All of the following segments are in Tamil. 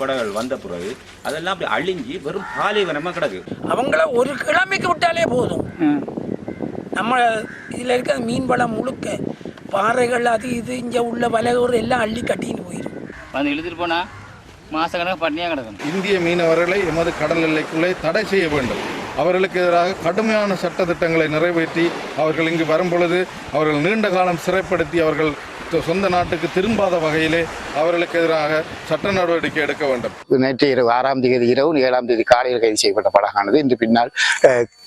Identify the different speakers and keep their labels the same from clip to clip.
Speaker 1: படகுகள் வந்த பிறகு அதெல்லாம் அப்படி அழிஞ்சு வெறும் பாலைவனமாக கிடக்கு.
Speaker 2: அவங்கள ஒரு கிழமைக்கு விட்டாலே போதும். நம்ம இதில் இருக்க மீன் வளம் முழுக்க பாறைகள் அது இது இங்கே உள்ள வலையூர் எல்லாம் அள்ளி கட்டின்னு போயிடும்
Speaker 3: வந்து இழுத்துட்டு போனா மாசக்கணக்கு பட்னியாக கிடக்கணும்.
Speaker 4: இந்திய மீனவர்களை எமது கடல் எல்லைக்குள்ளே தடை செய்ய வேண்டும். அவர்களுக்கு எதிராக கடுமையான சட்ட திட்டங்களை நிறைவேற்றி அவர்கள் இங்கு வரும்பொழுது அவர்கள் நீண்ட காலம் சிறைப்படுத்தி அவர்கள் சொ- சொந்த நாட்டுக்கு திரும்பாத வகையிலே அவர்களுக்கு எதிராக சட்ட நடவடிக்கை எடுக்க வேண்டும்.
Speaker 5: நேற்று இரவு ஆறாம் தேதி இரவு ஏழாம் தேதி காலையில் கைது செய்யப்பட்ட படகானது இன்று பின்னால்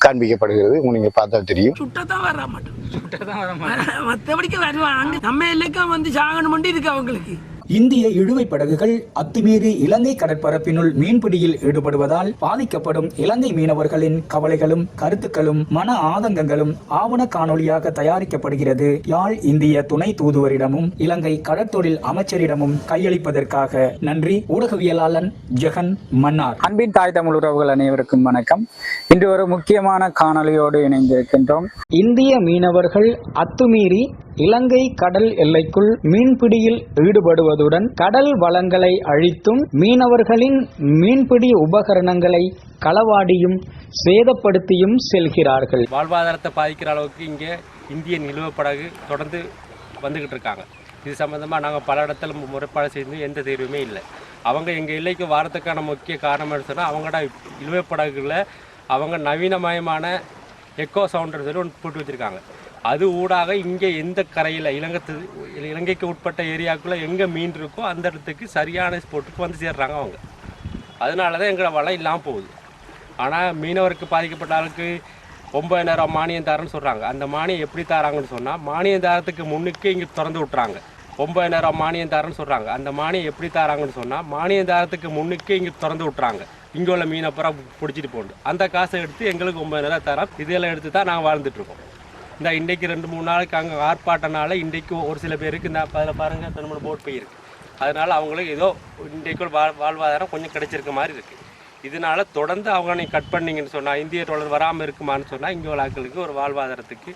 Speaker 5: காண்பிக்கப்படுகிறது. நீங்க பார்த்தா தெரியும்.
Speaker 2: சுட்டத்தான் வர மாட்டோம்
Speaker 3: தான் வர மாட்டேன்
Speaker 2: மற்றபடிக்கு வருவாங்க நம்ம எல்லைக்கும் வந்து சாகணும் இருக்கு அவங்களுக்கு.
Speaker 6: இந்திய இழுவை படகுகள் அத்துமீறி இலங்கை கடற்பரப்பினுள் மீன்பிடியில் ஈடுபடுவதால் பாதிக்கப்படும் இலங்கை மீனவர்களின் கவலைகளும் கருத்துக்களும் மன ஆதங்கங்களும் ஆவண காணொளியாக தயாரிக்கப்படுகிறது. யாழ் இந்திய துணை தூதுவரிடமும் இலங்கை கடற்தொழில் அமைச்சரிடமும் கையளிப்பதற்காக நன்றி. ஊடகவியலாளன் ஜெகன் மன்னார்.
Speaker 3: அன்பின் தாய் தமிழ் உறவுகள் அனைவருக்கும் வணக்கம். இன்று ஒரு முக்கியமான காணொளியோடு இணைந்திருக்கின்றோம். இந்திய மீனவர்கள் அத்துமீறி இலங்கை கடல் எல்லைக்குள் மீன்பிடியில் ஈடுபடுவதுடன் கடல் வளங்களை அழித்தும் மீனவர்களின் மீன்பிடி உபகரணங்களை களவாடியும் சேதப்படுத்தியும் செல்கிறார்கள்.
Speaker 7: வாழ்வாதாரத்தை பாதிக்கிற அளவுக்கு இங்கே இந்திய நிலுவப்படகு தொடர்ந்து வந்துக்கிட்டு இருக்காங்க. இது சம்மந்தமாக நாங்கள் பல இடத்துல முறைப்பாடு செய்து எந்த தீர்வுமே இல்லை. அவங்க எங்கள் எல்லைக்கு வாரத்துக்கான முக்கிய காரணம் என்ன அவங்களோட இழுவைப் அவங்க நவீனமயமான எக்கோ சவுண்டர் சொல்லி ஒன்று போட்டு வச்சுருக்காங்க. அது ஊடாக இங்கே எந்த கரையில் இலங்கத்து இலங்கைக்கு உட்பட்ட ஏரியாக்குள்ளே எங்கே மீன் இருக்கோ அந்த இடத்துக்கு சரியான ஸ்போட்டுக்கு வந்து சேர்றாங்க அவங்க. அதனால தான் எங்களோட வலை இல்லாமல் போகுது. ஆனால் மீனவருக்கு பாதிக்கப்பட்ட ஆளுக்கு ஒம்பதாயிரம் மானியம் தரேன்னு சொல்கிறாங்க அந்த மானியம் எப்படி தராங்கன்னு சொன்னால் மானியம் தாரத்துக்கு முன்னுக்கு இங்கே திறந்து விட்றாங்க ஒம்பதாயிரம் மானியம் தரேன்னு சொல்கிறாங்க அந்த மானியம் எப்படி தராங்கன்னு சொன்னால் மானியம் தாரத்துக்கு முன்னுக்கு இங்கே திறந்து விட்றாங்க இங்கே உள்ள மீனை பூரா பிடிச்சிட்டு போகணும் அந்த காசை எடுத்து எங்களுக்கு ஒம்பதாயிரம் தரோம். இதெல்லாம் எடுத்து தான் நாங்கள் வாழ்ந்துட்டுருக்கோம் இந்த இன்றைக்கு ரெண்டு மூணு நாளைக்கு அங்கே ஆர்ப்பாட்டனால இன்றைக்கு ஒரு சில பேருக்கு இந்த அதில் பாருங்கள் ரெண்டு மூணு போட் போயிருக்கு. அதனால் அவங்களுக்கு ஏதோ இன்றைக்கு வா வாழ் வாழ்வாதாரம் கொஞ்சம் கிடைச்சிருக்க மாதிரி இருக்குது இதனால தொடர்ந்து அவங்க நீங்கள் கட் பண்ணீங்கன்னு சொன்னால் இந்திய தொடர் வராமல் இருக்குமான்னு சொன்னால் இங்கே உள்ள ஆட்களுக்கு ஒரு வாழ்வாதாரத்துக்கு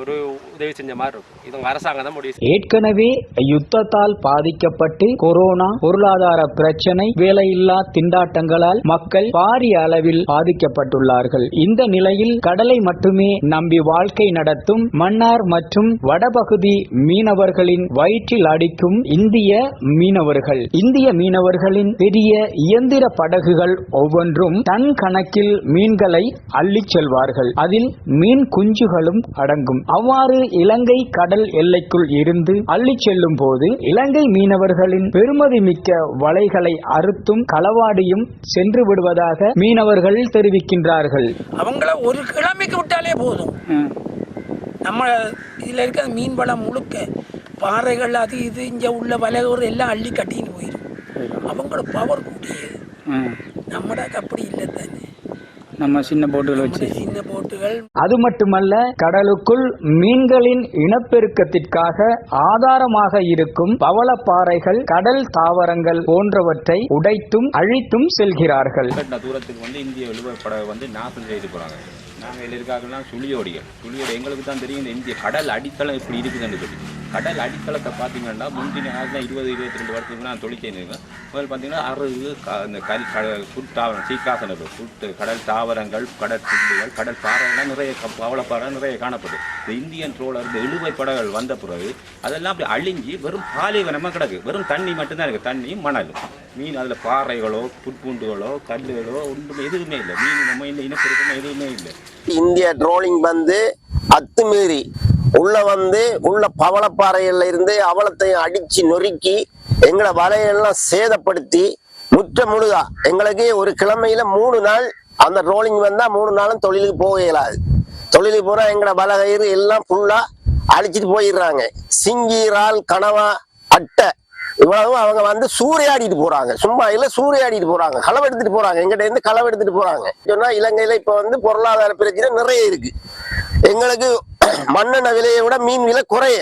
Speaker 7: ஒரு உதவி செஞ்ச மாதிரி இருக்கும். இது அரசாங்கம் தான் முடிவு
Speaker 3: ஏற்கனவே யுத்தத்தால் பாதிக்கப்பட்டு கொரோனா பொருளாதார பிரச்சனை வேலையில்லா திண்டாட்டங்களால் மக்கள் பாரிய அளவில் பாதிக்கப்பட்டுள்ளார்கள். இந்த நிலையில் கடலை மட்டுமே நம்பி வாழ்க்கை நடத்தும் மன்னார் மற்றும் வடபகுதி மீனவர்களின் வயிற்றில் அடிக்கும் இந்திய மீனவர்கள். இந்திய மீனவர்களின் பெரிய இயந்திர படகுகள் ஒவ்வொன்றும் டன் கணக்கில் மீன்களை அள்ளிச் செல்வார்கள். அதில் மீன் குஞ்சுகளும் அடங்கும். அவ்வாறு இலங்கை கடல் எல்லைக்குள் இருந்து அள்ளிச் செல்லும் போது இலங்கை மீனவர்களின் பெருமதி மிக்க வலைகளை அறுத்தும் களவாடியும் சென்று விடுவதாக மீனவர்கள் தெரிவிக்கின்றார்கள்.
Speaker 2: அவங்கள ஒரு கிழமைக்கு விட்டாலே போதும். நம்ம இதில் இருக்க மீன் வளம் முழுக்க பாறைகள் அது இது இங்கே உள்ள வலையூர் எல்லாம் அள்ளி கட்டின்னு போயிடும் அவங்களோட பவர் கூட்டியது நம்மடாக்கு அப்படி இல்லை தானே
Speaker 3: நம்ம சின்ன போட்டுகள் வச்சு.
Speaker 2: சின்ன போட்டுகள்.
Speaker 3: அது மட்டுமல்ல கடலுக்குள் மீன்களின் இனப்பெருக்கத்திற்காக ஆதாரமாக இருக்கும் பவளப்பாறைகள் கடல் தாவரங்கள் போன்றவற்றை உடைத்தும் அழித்தும் செல்கிறார்கள்.
Speaker 1: தூரத்துக்கு வந்து இந்திய இழுவை படகு வந்து நாசம் செய்து போகிறாங்க நாங்கள் இருக்காங்கன்னா சுழியோடிகள். சுழியோடு எங்களுக்கு தான் தெரியும் இந்த இந்திய கடல் அடித்தளம் இப்படி இருக்குதுன்னு சொல்லி. கடல் அடித்தளத்தை பார்த்தீங்கன்னா முந்தின காலத்தில் இருபது இருபத்தி ரெண்டு வருஷத்துக்கு நான் தொழில் முதல் பார்த்தீங்கன்னா அருகு க- இந்த கல் க புத்தாவரம் சீக்காசன புத்து கடல் தாவரங்கள் கடல் புல்லுகள் கடல் பாறைகள்லாம் நிறைய க- பவளப்பாறை நிறைய காணப்படுது இந்த இந்தியன் ட்ரோலர் இந்த இழுவை படங்கள் வந்த பிறகு அதெல்லாம் அப்படி அழிஞ்சி வெறும் பாலைவனமாக கிடக்கு. வெறும் தண்ணி மட்டும்தான் இருக்குது தண்ணியும் மணலும். மீன் அதில் பாறைகளோ புட்பூண்டுகளோ கல்லுகளோ ஒன்றுமே எதுவுமே இல்லை. மீன் நம்ம இல்லை இனப்பெருக்கமே எதுவுமே இல்லை.
Speaker 8: இந்திய ட்ரோலிங் வந்து அத்துமீறி உள்ள வந்து உள்ள பவளப்பாறைகள்ல இருந்து அவலத்தையும் அடிச்சு நொறுக்கி எங்களை வலையெல்லாம் சேதப்படுத்தி முற்ற முழுதா எங்களுக்கு ஒரு கிழமையில மூணு நாள் அந்த ரோலிங் வந்தா மூணு நாளும் தொழிலுக்கு போக இயலாது. தொழிலுக்கு போனா எங்களை வலகயிறு எல்லாம் ஃபுல்லா அழிச்சிட்டு போயிடுறாங்க. சிங்கி கனவா அட்டை இவ்வளவும் அவங்க வந்து சூறையாடிட்டு போறாங்க. சும்மா இல்ல சூறையாடிட்டு போறாங்க. களவு எடுத்துட்டு போறாங்க. எங்கிட்ட இருந்து களவு எடுத்துட்டு போறாங்க. சொன்னா இலங்கையில இப்ப வந்து பொருளாதார பிரச்சனை நிறைய இருக்கு. எங்களுக்கு மண்ணெண்ணெய் விலையை விட மீன் விலை குறைய.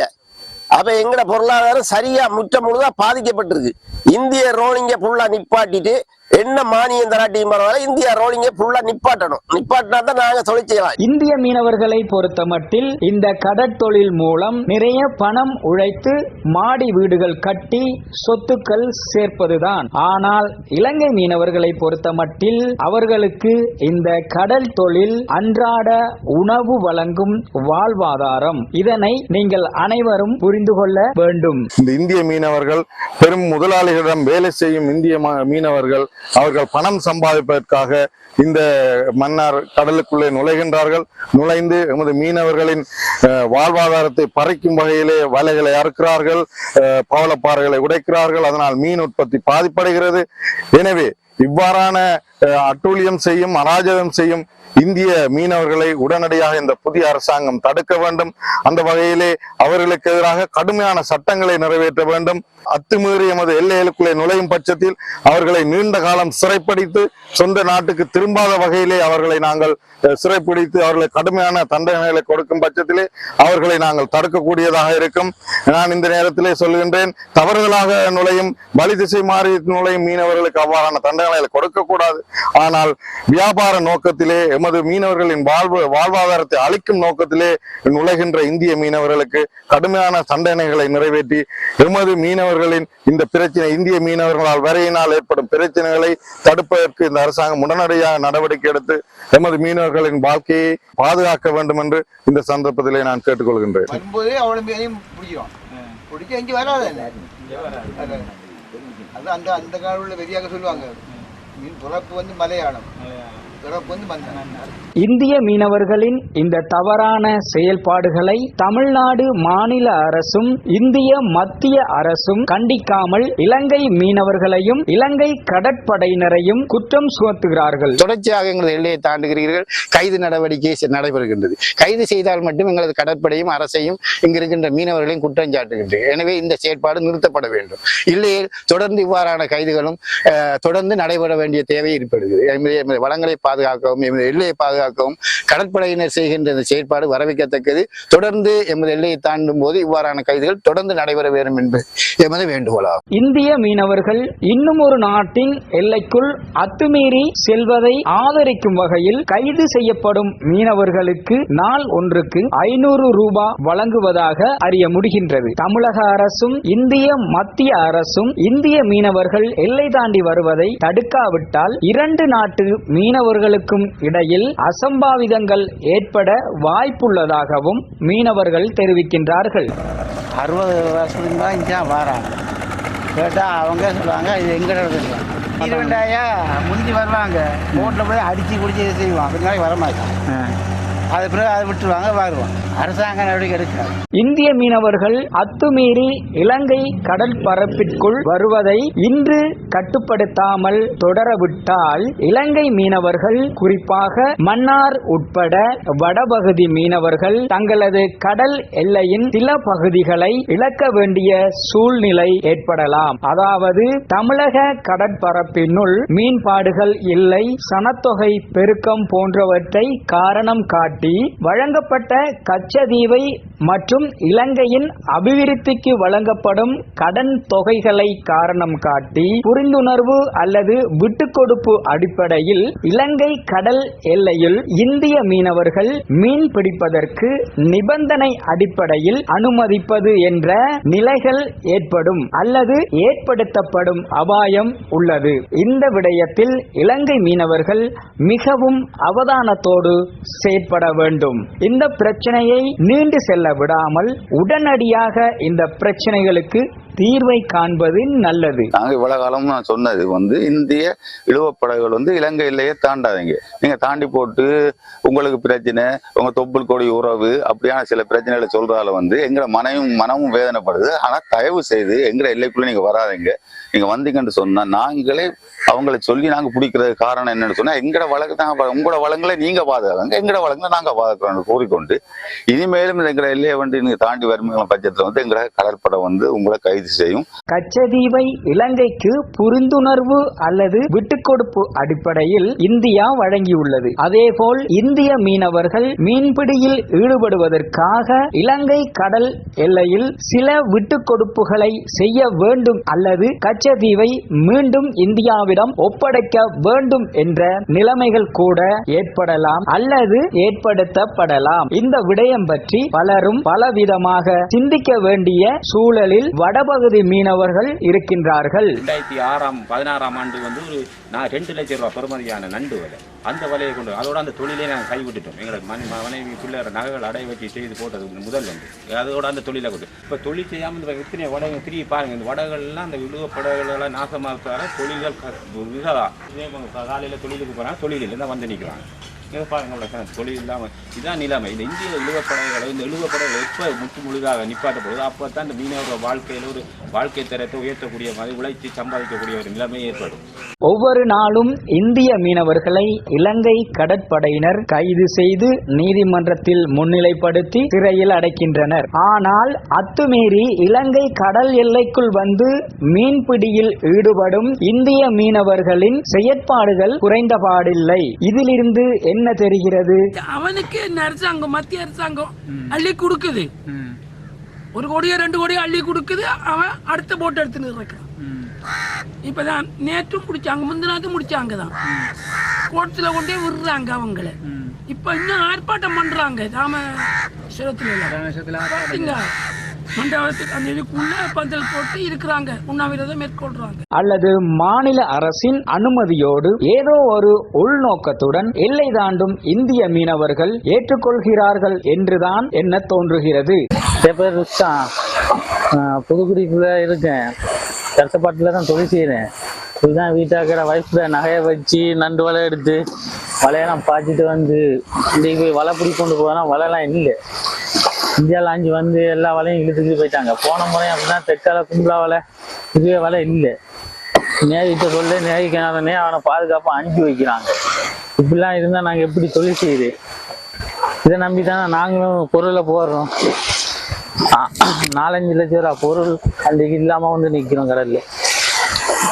Speaker 8: அப்ப எங்கட பொருளாதாரம் சரியா முற்ற முழுதா பாதிக்கப்பட்டிருக்கு. இந்திய ரோலிங்க ஃபுல்லா நிப்பாட்டிட்டு என்ன மானியம் தராட்டியும் பரவாயில்ல. இந்தியா ரோலிங்க ஃபுல்லா நிப்பாட்டணும். நிப்பாட்டினா தான் நாங்க தொழில் செய்யலாம்
Speaker 3: இந்திய மீனவர்களை பொறுத்தமட்டில் இந்த கடற்தொழில் மூலம் நிறைய பணம் உழைத்து மாடி வீடுகள் கட்டி சொத்துக்கள் சேர்ப்பதுதான். ஆனால் இலங்கை மீனவர்களை பொறுத்தமட்டில் அவர்களுக்கு இந்த கடல் தொழில் அன்றாட உணவு வழங்கும் வாழ்வாதாரம். இதனை நீங்கள் அனைவரும் புரிந்து கொள்ள வேண்டும்.
Speaker 4: இந்த இந்திய மீனவர்கள் பெரும் முதலாளிகளிடம் வேலை செய்யும் இந்திய ம- மீனவர்கள் அவர்கள் பணம் சம்பாதிப்பதற்காக இந்த மன்னார் கடலுக்குள்ளே நுழைகின்றார்கள். நுழைந்து எமது மீனவர்களின் வாழ்வாதாரத்தை பறிக்கும் வகையிலே வலைகளை அறுக்கிறார்கள் பவளப்பாறைகளை உடைக்கிறார்கள். அதனால் மீன் உற்பத்தி பாதிப்படைகிறது. எனவே இவ்வாறான அட்டூழியம் செய்யும் அராஜகம் செய்யும் இந்திய மீனவர்களை உடனடியாக இந்த புதிய அரசாங்கம் தடுக்க வேண்டும். அந்த வகையிலே அவர்களுக்கு எதிராக கடுமையான சட்டங்களை நிறைவேற்ற வேண்டும். அத்துமீறி எமது எல்லைகளுக்குள்ளே நுழையும் பட்சத்தில் அவர்களை நீண்ட காலம் சிறைப்பிடித்து சொந்த நாட்டுக்கு திரும்பாத வகையிலே அவர்களை நாங்கள் சிறைப்பிடித்து அவர்களை கடுமையான தண்டனைகளை கொடுக்கும் பட்சத்திலே அவர்களை நாங்கள் தடுக்கக்கூடியதாக இருக்கும். நான் இந்த நேரத்திலே சொல்கின்றேன் தவறுதலாக நுழையும் வலிதிசை மாறி நுழையும் மீனவர்களுக்கு அவ்வாறான தண்டனைகளை கொடுக்கக்கூடாது. ஆனால் வியாபார நோக்கத்திலே எமது மீனவர்களின் வாழ்வு வாழ்வாதாரத்தை அளிக்கும் நோக்கத்திலே நுழைகின்ற இந்திய மீனவர்களுக்கு கடுமையான தண்டனைகளை நிறைவேற்றி எமது மீனவர்களின் இந்த பிரச்சனை இந்திய மீனவர்களால் வரையினால் ஏற்படும் பிரச்சனைகளை தடுப்பதற்கு இந்த அரசாங்கம் உடனடியாக நடவடிக்கை எடுத்து எமது மீனவர்களின் வாழ்க்கையை பாதுகாக்க வேண்டும் என்று இந்த சந்தர்ப்பத்திலே நான் கேட்டுக்கொள்கின்றேன்.
Speaker 9: அது அந்த அந்த கால வெறியாக சொல்லுவாங்க. மீன் பிறப்பு வந்து மலையாளம்.
Speaker 3: இந்திய மீனவர்களின் இந்த தவறான செயல்பாடுகளை தமிழ்நாடு மாநில அரசும் இந்திய மத்திய அரசும் கண்டிக்காமல் இலங்கை மீனவர்களையும் இலங்கை கடற்படையினரையும் குற்றம் சுமத்துகிறார்கள்.
Speaker 5: தொடர்ச்சியாக எங்களது எல்லையை தாண்டுகிறீர்கள். கைது நடவடிக்கை நடைபெறுகின்றது. கைது செய்தால் மட்டும் எங்களது கடற்படையும் அரசையும் இங்கிருக்கின்ற மீனவர்களையும் குற்றம் சாட்டுகின்றது. எனவே இந்த செயற்பாடு நிறுத்தப்பட வேண்டும். இல்லையே தொடர்ந்து இவ்வாறான கைதுகளும் அஹ், தொடர்ந்து நடைபெற வேண்டிய தேவை ஏற்படுகிறது. வளங்களை பாதுகாக்கவும் எமது எல்லையை பாதுகாக்கவும் கடற்படையினர் செய்கின்ற இந்த செயற்பாடு வரவேற்கத்தக்கது. தொடர்ந்து எமது எல்லையை தாண்டும் போது இவ்வாறான கைதுகள் தொடர்ந்து நடைபெற வேண்டும் என்பது எமது வேண்டுகோளாகும்.
Speaker 3: இந்திய மீனவர்கள் இன்னும் ஒரு நாட்டின் எல்லைக்குள் அத்துமீறி செல்வதை ஆதரிக்கும் வகையில் கைது செய்யப்படும் மீனவர்களுக்கு நாள் ஒன்றுக்கு ஐநூறு ரூபாய் வழங்குவதாக அறிய முடிகின்றது. தமிழக அரசும் இந்திய மத்திய அரசும் இந்திய மீனவர்கள் எல்லை தாண்டி வருவதை தடுக்காவிட்டால் இரண்டு நாட்டு மீனவர்கள் மீனவர்களுக்கும் இடையில் அசம்பாவிதங்கள் ஏற்பட வாய்ப்புள்ளதாகவும் மீனவர்கள் தெரிவிக்கின்றார்கள்.
Speaker 9: அறுபது வருஷத்துக்கு தான் இங்கே வராங்க கேட்டால் அவங்க சொல்லுவாங்க இது எங்கட இருபண்டாயா முந்தி வருவாங்க. போட்டில் போய் அடித்து குடிச்சு கொஞ்ச நாளைக்கு வரமாட்டாங்க. அது பிறகு அதை விட்டுருவாங்க வருவாங்க. அரசாங்க நடவடிக்கை எடுக்காது
Speaker 3: இந்திய மீனவர்கள் அத்துமீறி இலங்கை கடல் பரப்பிற்குள் வருவதை இன்று கட்டுப்படுத்தாமல் தொடரவிட்டால் இலங்கை மீனவர்கள் குறிப்பாக மன்னார் உட்பட வடபகுதி மீனவர்கள் தங்களது கடல் எல்லையின் சில பகுதிகளை இழக்க வேண்டிய சூழ்நிலை ஏற்படலாம். அதாவது தமிழக கடற்பரப்பினுள் மீன்பாடுகள் இல்லை சனத்தொகை பெருக்கம் போன்றவற்றை காரணம் காட்டி வழங்கப்பட்ட கச்சதீவை மற்றும் இலங்கையின் அபிவிருத்திக்கு வழங்கப்படும் கடன் தொகைகளை காரணம் காட்டி புரிந்துணர்வு அல்லது விட்டுக்கொடுப்பு அடிப்படையில் இலங்கை கடல் எல்லையில் இந்திய மீனவர்கள் மீன் பிடிப்பதற்கு நிபந்தனை அடிப்படையில் அனுமதிப்பது என்ற நிலைகள் ஏற்படும் அல்லது ஏற்படுத்தப்படும் அபாயம் உள்ளது. இந்த விடயத்தில் இலங்கை மீனவர்கள் மிகவும் அவதானத்தோடு செயற்பட வேண்டும். இந்த பிரச்சனையை நீண்டு செல்ல விடாமல் உடனடியாக இந்த பிரச்சனைகளுக்கு தீர்வை காண்பது நல்லது.
Speaker 10: நாங்க இவ்வளவு காலம் நான் சொன்னது வந்து இந்திய இழுவப்படகுகள் வந்து இலங்கை எல்லையே தாண்டாதீங்க. நீங்க தாண்டி போட்டு உங்களுக்கு பிரச்சனை உங்க தொப்புள் கொடி உறவு அப்படியான சில பிரச்சனைகளை சொல்றதால வந்து எங்களை மனையும் மனமும் வேதனைப்படுது. ஆனா தயவு செய்து எங்களை எல்லைக்குள்ள நீங்க வராதீங்க. நீங்க வந்தீங்கன்னு சொன்னா நாங்களே அவங்கள சொல்லி நாங்க பிடிக்கிறது காரணம் என்னன்னு சொன்னா எங்கட வழக்கு தான் உங்களோட வளங்களை நீங்க பாதுகாங்க. எங்கட வளங்களை நாங்க பாதுகாக்கிறோம் கூறிக்கொண்டு இனிமேலும் எங்களை எல்லையை வந்து நீங்க தாண்டி வருமீங்கள பட்சத்துல வந்து எங்களை கடற்படை வந்து உங்களை கைது செய்யும்.
Speaker 3: கச்சதீவை இலங்கைக்கு புரிந்துணர்வு அல்லது விட்டுக்கொடுப்பு அடிப்படையில் இந்தியா வழங்கியுள்ளது. அதேபோல் இந்திய மீனவர்கள் மீன்பிடியில் ஈடுபடுவதற்காக இலங்கை கடல் எல்லையில் சில விட்டுக்கொடுப்புகளை செய்ய வேண்டும் அல்லது கச்சதீவை மீண்டும் இந்தியாவிடம் ஒப்படைக்க வேண்டும் என்ற நிலைமைகள் கூட ஏற்படலாம் அல்லது ஏற்படுத்தப்படலாம். இந்த விடயம் பற்றி பலரும் பலவிதமாக சிந்திக்க வேண்டிய சூழலில் வடபகுதி மீனவர்கள் இருக்கின்றார்கள்.
Speaker 1: ரெண்டாயிரத்தி ஆறாம் பதினாறாம் ஆண்டு வந்து ஒரு நான் ரெண்டு லட்சம் ரூபாய் பெறுமதியான நண்டு வலை. அந்த வலையை கொண்டு அதோட அந்த தொழிலே நாங்கள் கைவிட்டுட்டோம். எங்களுக்கு மணி மனைவி பிள்ளைற நகைகள் அடை வச்சு செய்து போட்டது முதல் வந்து. அதோட அந்த தொழிலை கொண்டு. இப்போ தொழில் செய்யாமல் இந்த எத்தனை வடகை திரும்பி பாருங்க இந்த வடகள்லாம் அந்த விழுவ படகுகளெல்லாம் நாசமாக தொழில்கள் க- காலையில் தொழிலுக்கு போகிறாங்க தொழிலில் தான் வந்து நிற்கிறாங்க இதை பாருங்கள் உங்களுக்கு தொழில் இல்லாமல் இதுதான் நிலைமை. இந்த இந்திய இழுவப்படைகளை இந்த இழுவப்படைகள் எப்போ முற்று முழுதாக நிப்பாட்டப்படுது அப்போ தான் இந்த மீனவர் வாழ்க்கையில் ஒரு வாழ்க்கை தரத்தை உயர்த்தக்கூடிய மாதிரி உழைத்து சம்பாதிக்கக்கூடிய ஒரு நிலைமை ஏற்படும்.
Speaker 3: ஒவ்வொரு நாளும் இந்திய மீனவர்களை இலங்கை கடற்படையினர் கைது செய்து நீதிமன்றத்தில் முன்னிலைப்படுத்தி சிறையில் அடைக்கின்றனர். ஆனால் அத்துமீறி இலங்கை கடல் எல்லைக்குள் வந்து மீன்பிடியில் ஈடுபடும் இந்திய மீனவர்களின் செயற்பாடுகள் குறைந்தபாடில்லை இதிலிருந்து என்ன தெரிகிறது?
Speaker 2: அவனுக்கு இந்த அரசாங்கம் மத்திய அரசாங்கம் அள்ளி கொடுக்குது. ஒரு கோடியோ ரெண்டு கோடியோ அள்ளி கொடுக்குது அவன் அடுத்த போட் எடுத்துன்னு இருக்கான் இப்பதான் நேற்றும் முடிச்சாங்க முந்தினாத்து முடிச்சாங்க தான். கோர்ட்ஸில் கொண்டே விடுறாங்க அவங்கள. இப்ப இன்னும் ஆர்ப்பாட்டம் பண்றாங்க ராமேஸ்வரத்துல. பாத்தீங்களா? மண்டபத்துக்கு அந்த இதுக்குள்ள பந்தல் போட்டு இருக்கிறாங்க. உண்ணாவிரதம் மேற்கொள்றாங்க.
Speaker 3: அல்லது மாநில அரசின் அனுமதியோடு ஏதோ ஒரு உள்நோக்கத்துடன் எல்லை தாண்டும் இந்திய மீனவர்கள் ஏற்றுக்கொள்கிறார்கள் என்றுதான் என்ன தோன்றுகிறது.
Speaker 11: புதுக்குடிக்குள்ள இருக்கேன். கஷ்டப்பாட்டில் தான் தொழில் செய்கிறேன் இதுதான் வீட்டாக்கிற வயசில் நகையை வச்சு நண்டு வலை எடுத்து வலையெல்லாம் பாய்ச்சிட்டு வந்து இன்றைக்கு போய் வலை பிடி கொண்டு போனால் வலைலாம் இல்லை. இந்தியாவில் அஞ்சு வந்து எல்லா வலையும் இழுத்துக்கிட்டு போயிட்டாங்க. போன முறையும் அப்படின்னா தெற்கால கும்பலா வலை இதுவே வலை இல்லை. நேரிட்ட சொல்லு நேரிக்கனாதனே அவனை பாதுகாப்பாக அனுப்பி வைக்கிறாங்க. இப்படிலாம் இருந்தால் நாங்கள் எப்படி தொழில் செய்யுது? இதை நம்பி தானே நாங்களும் பொருளை போடுறோம். நாலஞ்சு லட்சம் ரூபா பொருள் அன்றைக்கு இல்லாமல் வந்து நிற்கிறோம் கடல்ல.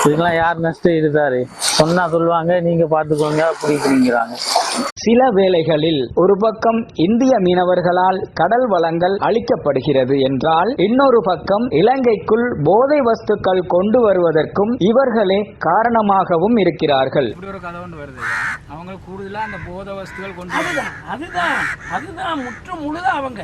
Speaker 11: இதுக்கெல்லாம் யார் நஷ்டம் இருக்காரு சொன்னா சொல்லுவாங்க நீங்க பார்த்துக்கோங்க அப்படிங்கிறாங்க
Speaker 3: சில வேளைகளில் ஒரு பக்கம் இந்திய மீனவர்களால் கடல் வளங்கள் அளிக்கப்படுகிறது என்றால் இன்னொரு பக்கம் இலங்கைக்குள் போதை வஸ்துக்கள் கொண்டு வருவதற்கும் இவர்களே காரணமாகவும் இருக்கிறார்கள்.
Speaker 6: அவங்க கூடுதலா அந்த போத வஸ்துகள் கொண்டு
Speaker 2: அதுதான் அதுதான் அதுதான் முற்று முழுதா அவங்க.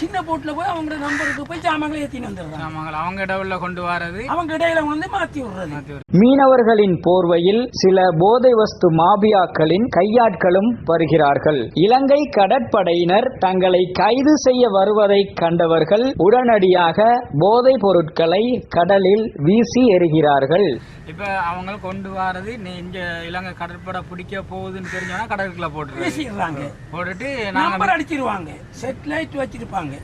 Speaker 2: சின்ன போட்ல போய் அவங்க நம்பருக்கு போய் சாமான்களை ஏத்தின்னு வந்துடுறாங்க.
Speaker 6: அவங்க இடவுல கொண்டு வரது
Speaker 2: அவங்க இடையில கொண்டு வந்து மாத்தி விடுறது.
Speaker 3: மீனவர்களின் போர்வையில் சில போதை வஸ்து மாபியாக்களின் கையாட்களும் வருகிறார்கள். இலங்கை கடற்படையினர் தங்களை கைது செய்ய வருவதை கண்டவர்கள் உடனடியாக போதைப் பொருட்களை கடலில் வீசி எறிகிறார்கள்.
Speaker 6: இப்ப அவங்க கொண்டு வரது நீ இங்க இலங்கை கடற்படை பிடிக்க போகுதுன்னு தெரிஞ்சோன்னா கடலுக்குள்ள போட்டுருவாங்க
Speaker 2: பேசிடுறாங்க
Speaker 6: போட்டுட்டு
Speaker 2: நம்பர் அடிச்சிருவாங்க. செட்டிலைட் வச்சிருப்பாங்க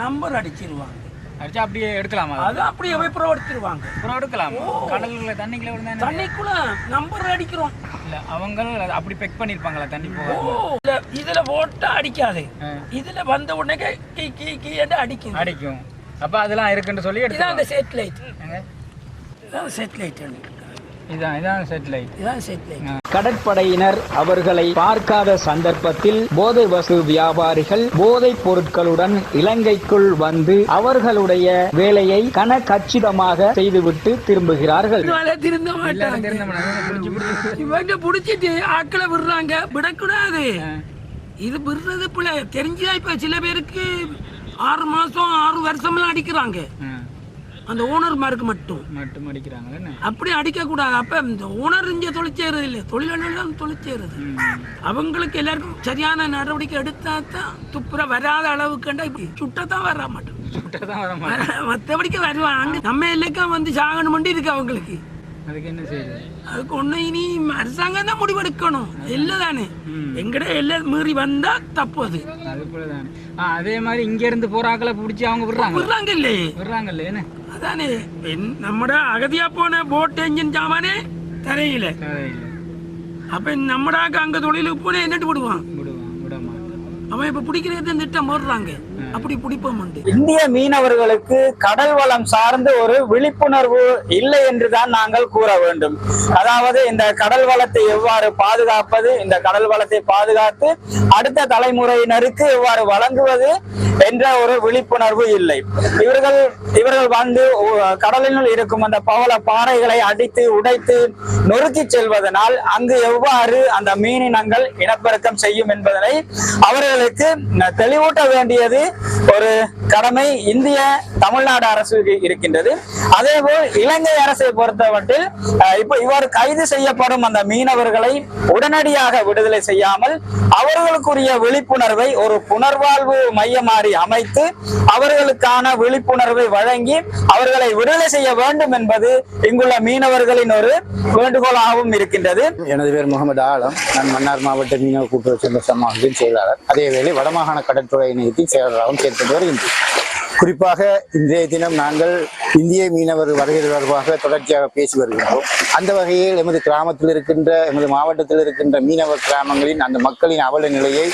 Speaker 2: நம்பர் அடிச்சிருவாங்க.
Speaker 6: அடிச்சா அப்படியே எடுக்கலாமா?
Speaker 2: அது அப்படியே போய் புறம் எடுத்துருவாங்க.
Speaker 6: அப்புறம் எடுக்கலாம்? கடலுக்குள்ள தண்ணிக்குள்ள விழுந்தா?
Speaker 2: தண்ணிக்குள்ள நம்பர் அடிக்கிறோம்.
Speaker 6: இல்ல அவங்க அப்படி பெக் பண்ணிருப்பாங்களா தண்ணி போக
Speaker 2: இதுல போட்டா அடிக்காது. இதுல வந்த உடனே கீ கீ கீ அடிக்கும்.
Speaker 6: அடிக்கும். அப்ப அதெல்லாம் இருக்குன்னு சொல்லி
Speaker 2: இதான் அந்த
Speaker 6: எடுத்து
Speaker 2: சேட்டலைட் இதான் சேட்டலைட்
Speaker 6: இதான் இதான் சேட்டலைட்
Speaker 2: இதான் சேட்டலைட்
Speaker 3: கடற்படையினர் அவர்களை பார்க்காத சந்தர்ப்பத்தில் போதை வசு வியாபாரிகள் போதைப் பொருட்களுடன் இலங்கைக்குள் வந்து அவர்களுடைய வேலையை கன கச்சிதமாக செய்துவிட்டு திரும்புகிறார்கள்.
Speaker 2: திருந்த மாட்டாங்க. புடிச்சிட்டு ஆட்களை விடுறாங்க. விடக்கூடாது. இது விடுறது பிள்ளை தெரிஞ்சா இப்ப சில பேருக்கு ஆறு மாசம் ஆறு வருஷம்லாம் அடிக்கிறாங்க. அந்த ஓனர்மாருக்கு மட்டும்.
Speaker 6: மட்டும் அடிக்கிறாங்க
Speaker 2: அப்படி அடிக்க கூடாது அப்ப இந்த ஓனர் இங்க தொழிற்சேறது இல்லை. தொழிலாளர்கள் தொழிற்சேறது அவங்களுக்கு எல்லாருக்கும் சரியான நடவடிக்கை எடுத்தா தான் துப்புர வராத அளவுக்கு இப்படி சுட்டத்தான் வர மாட்டோம். மத்தபடிக்கு வருவாங்க. நம்ம எல்லைக்கும் வந்து சாகணும் இருக்கு அவங்களுக்கு.
Speaker 6: அதுக்கு என்ன செய்யுது
Speaker 2: அதுக்கு ஒண்ணு இனி அரசாங்கம் தான் முடிவெடுக்கணும். இல்லை தானே எங்கட எல்லை மீறி வந்தா தப்பு அது.
Speaker 6: அது போல தானே ஆ அதே மாதிரி இங்க இருந்து போறாக்களை பிடிச்சி அவங்க விடுறாங்க
Speaker 2: விடுறாங்க
Speaker 6: என்ன?
Speaker 2: அதானே. நம்மட அகதியா போன போட் என்ஜின் ஜாமானே தரையில. அப்ப நம்மடாக்க அங்க தொழிலுக்கு போனா என்னட்டு விடுவான்?
Speaker 6: விடுவான் விட மாட்டேன்.
Speaker 2: அவன் இப்ப பிடிக்கிறதே திட்டம் போடுறாங்க. அப்படி பிடிப்போம் உண்டு
Speaker 6: இந்திய மீனவர்களுக்கு கடல் வளம் சார்ந்து ஒரு விழிப்புணர்வு இல்லை என்றுதான் நாங்கள் கூற வேண்டும். அதாவது இந்த கடல் வளத்தை எவ்வாறு பாதுகாப்பது இந்த கடல் வளத்தை பாதுகாத்து அடுத்த தலைமுறையினருக்கு எவ்வாறு வழங்குவது என்ற ஒரு விழிப்புணர்வு இல்லை. இவர்கள் இவர்கள் வந்து கடலினுள் இருக்கும் அந்த பவள பாறைகளை அடித்து உடைத்து நொறுக்கி செல்வதனால் அங்கு எவ்வாறு அந்த மீனினங்கள் இனப்பெருக்கம் செய்யும் என்பதனை அவர்களுக்கு தெளிவூட்ட வேண்டியது ஒரு கடமை இந்திய தமிழ்நாடு அரசுக்கு இருக்கின்றது. அதேபோல் இலங்கை அரசை பொறுத்தவற்றில் இப்போ இவ்வாறு கைது செய்யப்படும் அந்த மீனவர்களை உடனடியாக விடுதலை செய்யாமல் அவர்களுக்குரிய விழிப்புணர்வை ஒரு புனர்வாழ்வு மையமாறி அமைத்து அவர்களுக்கான விழிப்புணர்வை வழங்கி அவர்களை விடுதலை செய்ய வேண்டும் என்பது இங்குள்ள மீனவர்களின் ஒரு வேண்டுகோளாகவும் இருக்கின்றது.
Speaker 5: எனது பேர் முகமது ஆலம். நான் மன்னார் மாவட்ட மீனவ கூட்டுறவு சங்க சமாகத்தின் செயலாளர். அதேவேளை வடமாகாண கடற்துறை இணையத்தின் செயலாளராகவும் செயற்பட்டு வருகின்றது குறிப்பாக இன்றைய தினம் நாங்கள் இந்திய மீனவர் வருகை தொடர்பாக தொடர்ச்சியாக பேசி வருகின்றோம். அந்த வகையில் எமது கிராமத்தில் இருக்கின்ற எமது மாவட்டத்தில் இருக்கின்ற மீனவர் கிராமங்களின் அந்த மக்களின் அவல நிலையை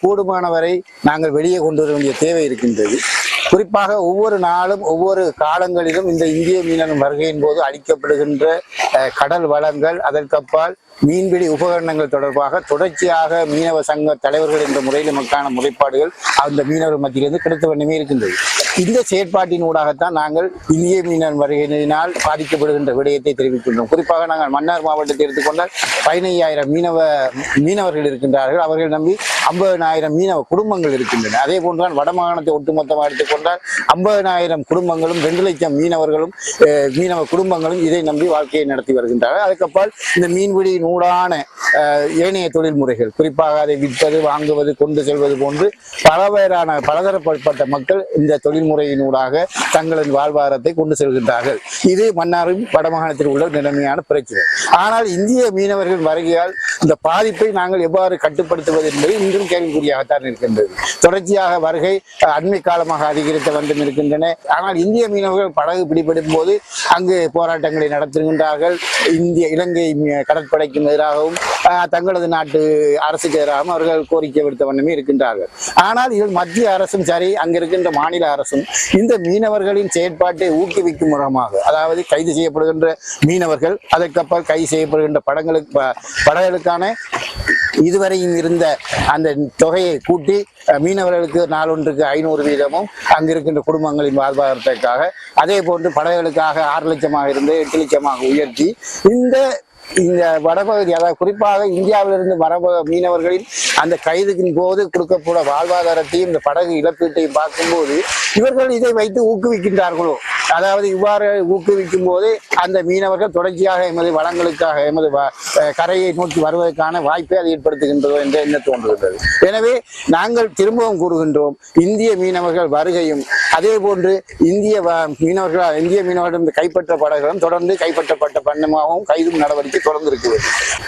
Speaker 5: கூடுமானவரை நாங்கள் வெளியே கொண்டு வர வேண்டிய தேவை இருக்கின்றது. குறிப்பாக ஒவ்வொரு நாளும் ஒவ்வொரு காலங்களிலும் இந்த இந்திய மீனவன் வருகையின் போது அளிக்கப்படுகின்ற அஹ், கடல் வளங்கள் அதற்கப்பால் மீன்பிடி உபகரணங்கள் தொடர்பாக தொடர்ச்சியாக மீனவ சங்க தலைவர்கள் என்ற முறையில் நமக்கான முறைப்பாடுகள் அந்த மீனவர் மத்தியிலிருந்து கிடைத்த வண்ணமே இருக்கின்றது. இந்த செயற்பாட்டின் ஊடாகத்தான் நாங்கள் இந்திய மீனவன் வருகையினால் பாதிக்கப்படுகின்ற விடயத்தை தெரிவிக்கின்றோம். குறிப்பாக நாங்கள் மன்னார் மாவட்டத்தை எடுத்துக்கொண்டால் பதினையாயிரம் மீனவ மீனவர்கள் இருக்கின்றார்கள். அவர்கள் நம்பி ஐம்பதனாயிரம் மீனவ குடும்பங்கள் இருக்கின்றன. அதே போன்றுதான் வடமாகாணத்தை ஒட்டுமொத்தமாக எடுத்துக்கொண்டால் ஐம்பதனாயிரம் குடும்பங்களும் ரெண்டு லட்சம் மீனவர்களும் மீனவ குடும்பங்களும் இதை நம்பி வாழ்க்கையை நடத்தி வருகின்றார்கள். அதுக்கப்பால் இந்த மீன்பிடியின் நூடான ஏனைய தொழில் முறைகள் குறிப்பாக அதை விற்பது வாங்குவது கொண்டு செல்வது போன்று பலவேறான பலதரப்பட்ட மக்கள் இந்த தொழில்முறையினூடாக தங்களது வாழ்வாதாரத்தை கொண்டு செல்கின்றார்கள். இது மன்னாரும் வடமாகாணத்தில் உள்ள நிலைமையான பிரச்சனை. ஆனால் இந்திய மீனவர்கள் வருகையால் இந்த பாதிப்பை நாங்கள் எவ்வாறு கட்டுப்படுத்துவது என்பது இன்றும் கேள்விக்குறியாகத்தான் இருக்கின்றது. தொடர்ச்சியாக வருகை அண்மை காலமாக அதிகரித்து வந்தும் இருக்கின்றன. ஆனால் இந்திய மீனவர்கள் படகு பிடிபடும் போது அங்கு போராட்டங்களை நடத்துகின்றார்கள். இந்திய இலங்கை கடற்படைக்கு கடற்படைக்கும் எதிராகவும் தங்களது நாட்டு அரசுக்கு எதிராகவும் அவர்கள் கோரிக்கை விடுத்த வண்ணமே இருக்கின்றார்கள். ஆனால் இதில் மத்திய அரசும் சரி அங்கு இருக்கின்ற மாநில அரசும் இந்த மீனவர்களின் செயற்பாட்டை ஊக்குவிக்கும் முகமாக அதாவது கைது செய்யப்படுகின்ற மீனவர்கள் அதற்கப்பால் கைது செய்யப்படுகின்ற படங்களுக்கு ப- இதுவரையும் இருந்த அந்த தொகையை கூட்டி மீனவர்களுக்கு நாளொன்றுக்கு ஐநூறு வீதமும் அங்கிருக்கின்ற குடும்பங்களின் வாழ்வாதாரத்திற்காக அதே போன்று படகுகளுக்காக ஆறு லட்சமாக இருந்து எட்டு லட்சமாக உயர்த்தி இந்த இந்த வடபகுதி அதாவது குறிப்பாக இந்தியாவிலிருந்து வர மீனவர்களின் அந்த கைதுக்கின் போது கொடுக்கப்பட வாழ்வாதாரத்தையும் இந்த படகு இழப்பீட்டையும் பார்க்கும்போது இவர்கள் இதை வைத்து ஊக்குவிக்கின்றார்களோ? அதாவது இவ்வாறு ஊக்குவிக்கும் போது அந்த மீனவர்கள் தொடர்ச்சியாக எமது வளங்களுக்காக எமது கரையை நோக்கி வருவதற்கான வாய்ப்பை அது ஏற்படுத்துகின்றதோ என்று எண்ணம் தோன்றுகின்றது? எனவே நாங்கள் திரும்பவும் கூறுகின்றோம் இந்திய மீனவர்கள் வருகையும் அதே போன்று இந்திய வ- மீனவர்கள் இந்திய மீனவர்களிடம் கைப்பற்ற படகுகளும் தொடர்ந்து கைப்பற்றப்பட்ட பண்ணமாகவும் கைதும் நடவடிக்கை தொடர்ந்து இருக்கிறது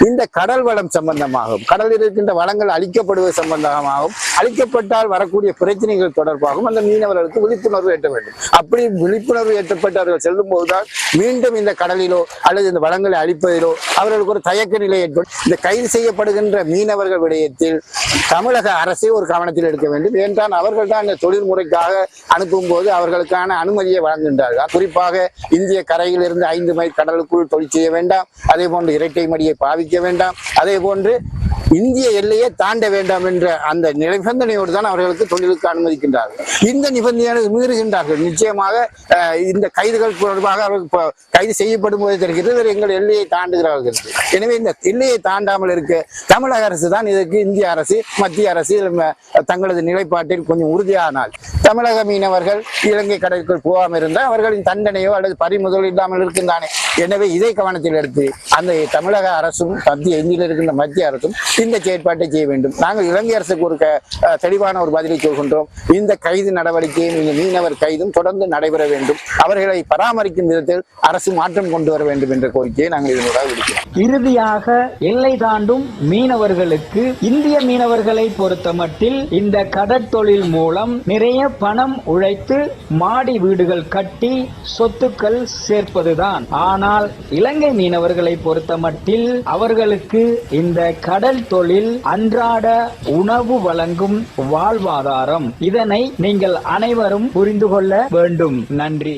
Speaker 5: இந்த கடல் வளம் சம்பந்தமாகவும் கடலில் இருக்கின்ற வளங்கள் அழிக்கப்படுவது சம்பந்தமாகவும் அழிக்கப்பட்டால் வரக்கூடிய பிரச்சனைகள் தொடர்பாகவும் அந்த மீனவர்களுக்கு விழிப்புணர்வு ஏற்ற வேண்டும். அப்படி விழிப்புணர்வு ஏற்றப்பட்டு அவர்கள் செல்லும் போதுதான் மீண்டும் இந்த கடலிலோ அல்லது இந்த வளங்களை அழிப்பதிலோ அவர்களுக்கு ஒரு தயக்க நிலை ஏற்படும். இந்த கைது செய்யப்படுகின்ற மீனவர்கள் விடயத்தில் தமிழக அரசே ஒரு கவனத்தில் எடுக்க வேண்டும். ஏன்றால் அவர்கள் தான் இந்த தொழில்முறைக்காக அனுப்பும் போது அவர்களுக்கான அனுமதியை வழங்குகின்றார்கள். குறிப்பாக இந்திய கரையில் இருந்து ஐந்து மைல் கடலுக்குள் தொழில் செய்ய வேண்டாம். அதே போன்று இரட்டை மடியை பாவிக்க வேண்டாம். அதே போன்று இந்திய எல்லையை தாண்ட வேண்டாம் என்ற அந்த நிபந்தனையோடு தான் அவர்களுக்கு தொழிலுக்கு அனுமதிக்கின்றார்கள். இந்த நிபந்தனையை மீறுகின்றார்கள். நிச்சயமாக இந்த கைதுகள் தொடர்பாக அவர்கள் இப்போ கைது செய்யப்படும் போது தெரிகிறது எங்கள் எல்லையை தாண்டுகிறார்கள். எனவே இந்த எல்லையை தாண்டாமல் இருக்க தமிழக அரசு தான் இதற்கு இந்திய அரசு மத்திய அரசு தங்களது நிலைப்பாட்டில் கொஞ்சம் உறுதியானால். தமிழக மீனவர்கள் இலங்கை கடற்குள் போகாமல் இருந்தால் அவர்களின் தண்டனையோ அல்லது பறிமுதல் இல்லாமல் இருக்கின்றானே. எனவே இதை கவனத்தில் எடுத்து அந்த தமிழக அரசும் மத்திய இந்தியில் இருக்கின்ற மத்திய அரசும் இந்த செயற்பாட்டை செய்ய வேண்டும். நாங்கள் இலங்கை அரசுக்கு ஒரு தெளிவான ஒரு பதிலை சொல்கின்றோம். இந்த கைது நடவடிக்கையும் இந்த மீனவர் கைதும் தொடர்ந்து நடைபெற வேண்டும். அவர்களை பராமரிக்கும் விதத்தில் அரசு மாற்றம் கொண்டு வர வேண்டும் என்ற கோரிக்கையை நாங்கள் இதனோட விடுக்கிறோம்.
Speaker 3: இறுதியாக எல்லை தாண்டும் மீனவர்களுக்கு இந்திய மீனவர்களை பொறுத்தமட்டில் இந்த கடற்தொழில் மூலம் நிறைய பணம் உழைத்து மாடி வீடுகள் கட்டி சொத்துக்கள் சேர்ப்பதுதான். ஆனால் இலங்கை மீனவர்களை பொறுத்தமட்டில் அவர்களுக்கு இந்த கடல் கடல் தொழில் அன்றாட உணவு வழங்கும் வாழ்வாதாரம். இதனை நீங்கள் அனைவரும் புரிந்து கொள்ள வேண்டும். நன்றி.